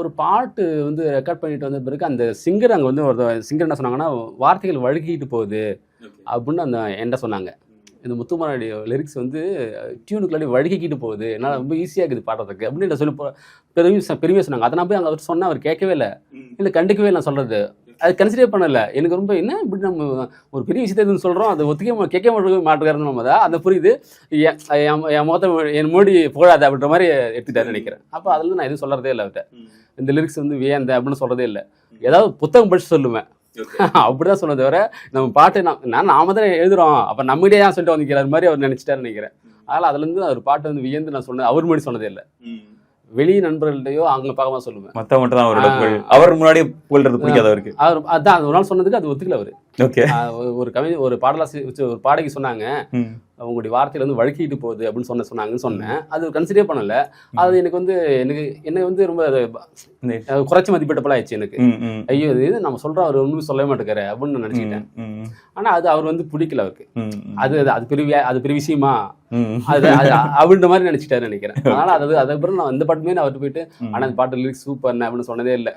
ஒரு பாட்டு வந்து ரெக்கார்ட் பண்ணிட்டு வந்த பிறகு அந்த சிங்கர் அங்கே வந்து ஒரு சிங்கர் என்ன சொன்னாங்கன்னா வார்த்தைகள் வழுக்கிட்டு போகுது அப்படின்னு அந்த என்கிட்ட சொன்னாங்க. இந்த முத்துமாரடி லிரிக்ஸ் வந்து டியூனுக்குள்ளாடி வழுக்கிக்கிட்டு போகுது. என்னால் ரொம்ப ஈஸியாக இருக்குது பாடுறதுக்கு அப்படின்னு சொல்லி பெருமை பெருமையாக சொன்னாங்க. அதை நான் போய் அங்கே அவர் சொன்னேன். அவர் கேட்கவே இல்லை. இல்லை கண்டுக்கவே இல்லை நான் சொல்கிறது அது கன்சிடர் பண்ணல. எனக்கு ரொம்ப என்ன இப்படி நம்ம ஒரு பெரிய விஷயத்தை சொல்கிறோம் அதை ஒத்துக்க கேட்க மாட்டேங்க மாட்டுக்காருன்னு நம்ம தான் அந்த புரியுது. என் என் என் முகத்தை என் மோடி போடாது அப்படின்ற மாதிரி எடுத்துட்டாருன்னு நினைக்கிறேன். அப்போ அதில் நான் எதுவும் சொல்கிறதே இல்லை அவர்கிட்ட இந்த லிரிக்ஸ் வந்து வியந்த அப்படின்னு சொல்கிறதே இல்லை. ஏதாவது புத்தகம் படிச்சு சொல்லுவேன். அப்படிதான் சொன்னதை தவிர நம்ம பாட்டு நான் நான் நாம தான் எழுதுறோம். அப்போ நம்மகிட்டே ஏன் சொல்லிட்டு வந்துக்கிறார் மாதிரி அவர் நினைச்சிட்டாருன்னு நினைக்கிறேன். அதனால் அதுலேருந்து அவர் பாட்டு வந்து வியந்து நான் சொன்னது அவர் முன்னாடி சொன்னதே இல்லை. வெளி நண்பர்கள்ட்டையோ அங்கே பார்க்காம சொல்லுவேன். மட்டும் தான். புகழ் அவர் முன்னாடி புகழ்றது பிடிக்காது அவருக்கு. அவர் அதான் அது ஒரு நாள் சொன்னதுக்கு அது ஒத்துக்கல அவர். ஒரு கவி ஒரு பாடலாசி ஒரு பாடகி சொன்னாங்க. உங்களுடைய வார்த்தையில வந்து வழுக்கிட்டு போகுது அப்படின்னு சொன்ன சொன்னாங்கன்னு சொன்னேன். அது கன்சிடர் பண்ணல. அது எனக்கு வந்து எனக்கு என்ன வந்து ரொம்ப குறைச்சி மதிப்பிட்ட போல ஆயிடுச்சு எனக்கு. ஐயோ இது நம்ம சொல்றோம் அவர் ஒன்றும் சொல்லவே மாட்டேங்கிறாரு அப்படின்னு நான் நினைச்சிக்கிட்டேன். ஆனா அது அவர் வந்து பிடிக்கல அவருக்கு. அது அது- அது பெரிய அது பெரிய விஷயமா? அது அது அப்படின்ற மாதிரி நினைச்சிட்டாரு நினைக்கிறேன். அதனால அது அதுக்கப்புறம் நான் அந்த பாட்டுமே நான் அவர்கிட்ட போயிட்டு ஆனா அந்த பாட்டு லிரிக்ஸ் சூப்பர் அப்படின்னு சொன்னதே இல்லை.